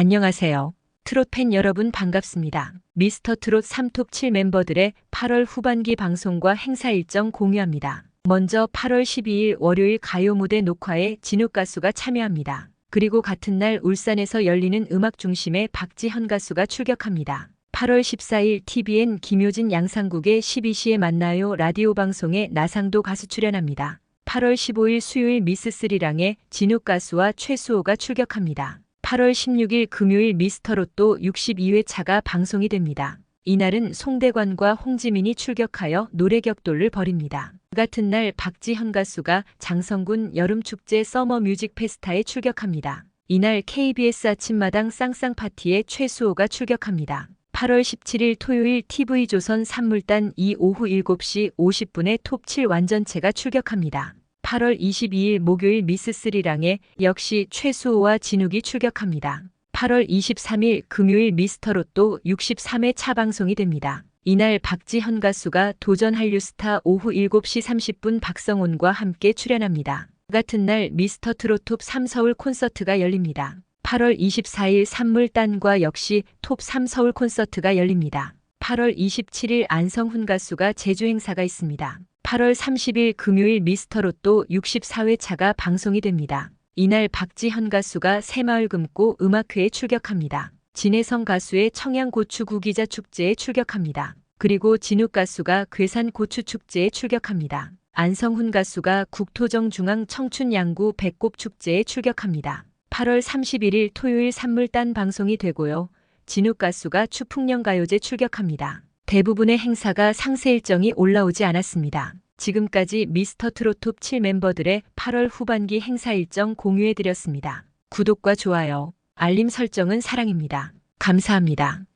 안녕하세요. 트롯 팬 여러분 반갑습니다. 미스터 트롯 3톱 7 멤버들의 8월 후반기 방송과 행사 일정 공유합니다. 먼저 8월 12일 월요일 가요 무대 녹화에 진욱 가수가 참여합니다. 그리고 같은 날 울산에서 열리는 음악 중심에 박지현 가수가 출격합니다. 8월 14일 TVN 김효진 양상국의 12시에 만나요 라디오 방송에 나상도 가수 출연합니다. 8월 15일 수요일 미스3랑의 진욱 가수와 최수호가 출격합니다. 8월 16일 금요일 미스터로또 62회차가 방송이 됩니다. 이날은 송대관과 홍지민이 출격하여 노래 격돌을 벌입니다. 그 같은 날 박지현 가수가 장성군 여름축제 서머 뮤직 페스타에 출격합니다. 이날 KBS 아침마당 쌍쌍 파티에 최수호가 출격합니다. 8월 17일 토요일 TV조선 산물단 이 오후 7시 50분에 톱 7 완전체가 출격합니다. 8월 22일 목요일 미스3랑에 역시 최수호와 진욱이 출격합니다. 8월 23일 금요일 미스터 로또 63회 차 방송이 됩니다. 이날 박지현 가수가 도전 한류스타 오후 7시 30분 박성훈과 함께 출연합니다. 같은 날 미스터 트롯톱 3 서울 콘서트가 열립니다. 8월 24일 산물단과 역시 톱 3 서울 콘서트가 열립니다. 8월 27일 안성훈 가수가 제주 행사가 있습니다. 8월 30일 금요일 미스터로또 64회차가 방송이 됩니다. 이날 박지현 가수가 새마을 금고 음악회에 출격합니다. 진혜성 가수의 청양고추 구기자 축제에 출격합니다. 그리고 진욱 가수가 괴산 고추 축제에 출격합니다. 안성훈 가수가 국토정 중앙 청춘 양구 배꼽 축제에 출격합니다. 8월 31일 토요일 산물단 방송이 되고요. 진욱 가수가 추풍령 가요제 출격합니다. 대부분의 행사가 상세 일정이 올라오지 않았습니다. 지금까지 미스터 트롯톱 7 멤버들의 8월 후반기 행사 일정 공유해드렸습니다. 구독과 좋아요, 알림 설정은 사랑입니다. 감사합니다.